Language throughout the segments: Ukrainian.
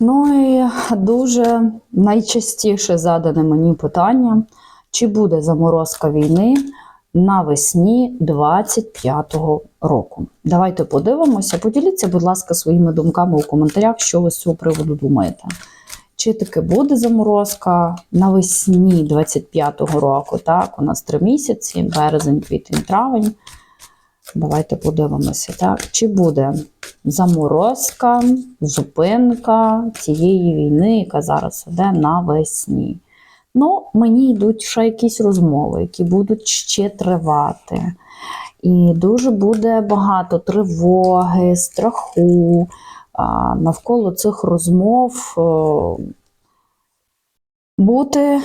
Ну і дуже найчастіше задане мені питання, чи буде заморозка війни навесні 25-го року. Давайте подивимося. Поділіться, будь ласка, своїми думками у коментарях, що ви з цього приводу думаєте. Чи таки буде заморозка навесні 25-го року? Так, у нас три місяці: березень, квітень, травень. Давайте подивимося, так? Чи буде заморозка, зупинка цієї війни, яка зараз іде навесні? Ну, мені йдуть ще якісь розмови, які будуть ще тривати. І дуже буде багато тривоги, страху. Навколо цих розмов о, бути.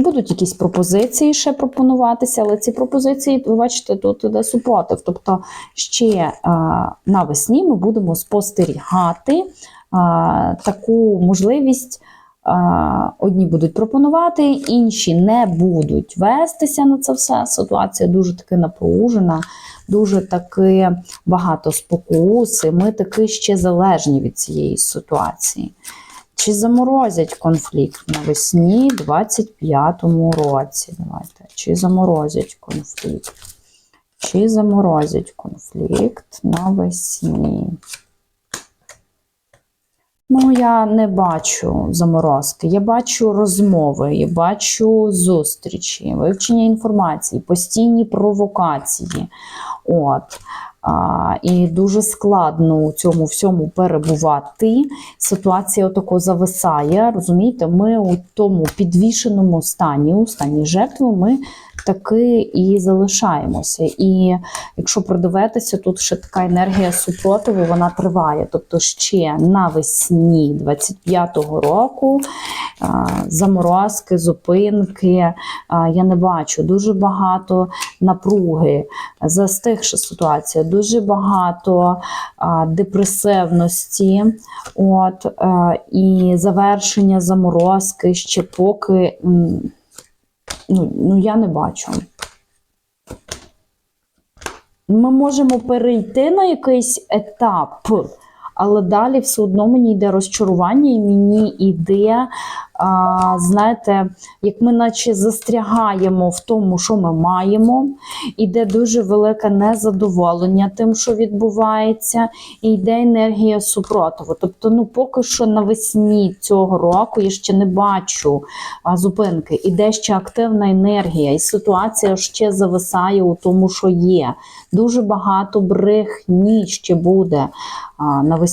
Будуть якісь пропозиції ще пропонуватися, але ці пропозиції, ви бачите, тут іде супротив. Тобто ще а, навесні ми будемо спостерігати а, таку можливість. Одні будуть пропонувати, інші не будуть вестися на це все. Ситуація дуже таки напружена, дуже таки багато спокуси. Ми таки ще залежні від цієї ситуації. Чи заморозять конфлікт навесні 25-му році? Давайте. Чи заморозять конфлікт? Чи заморозять конфлікт навесні? Ну, я не бачу заморозки. Я бачу розмови, я бачу зустрічі, вивчення інформації, постійні провокації. От. А, і дуже складно у цьому всьому перебувати. Ситуація отако зависає. Розумієте, ми у тому підвішеному стані, у стані жертви, ми таки і залишаємося. І якщо придивитися, тут ще така енергія супротиву, вона триває. Тобто ще навесні 25-го року заморозки, зупинки. Я не бачу дуже багато напруги, застигша ситуація, дуже багато депресивності. От, і завершення заморозки ще поки. Ну, ну я не бачу. Ми можемо перейти на якийсь етап, але далі все одно мені йде розчарування, і мені йде, знаєте, як ми наче застрягаємо в тому, що ми маємо, іде дуже велике незадоволення тим, що відбувається, і йде енергія супротиву. Тобто, ну поки що навесні цього року я ще не бачу зупинки. Іде ще активна енергія, і ситуація ще зависає у тому, що є. Дуже багато брехні ще буде навесні.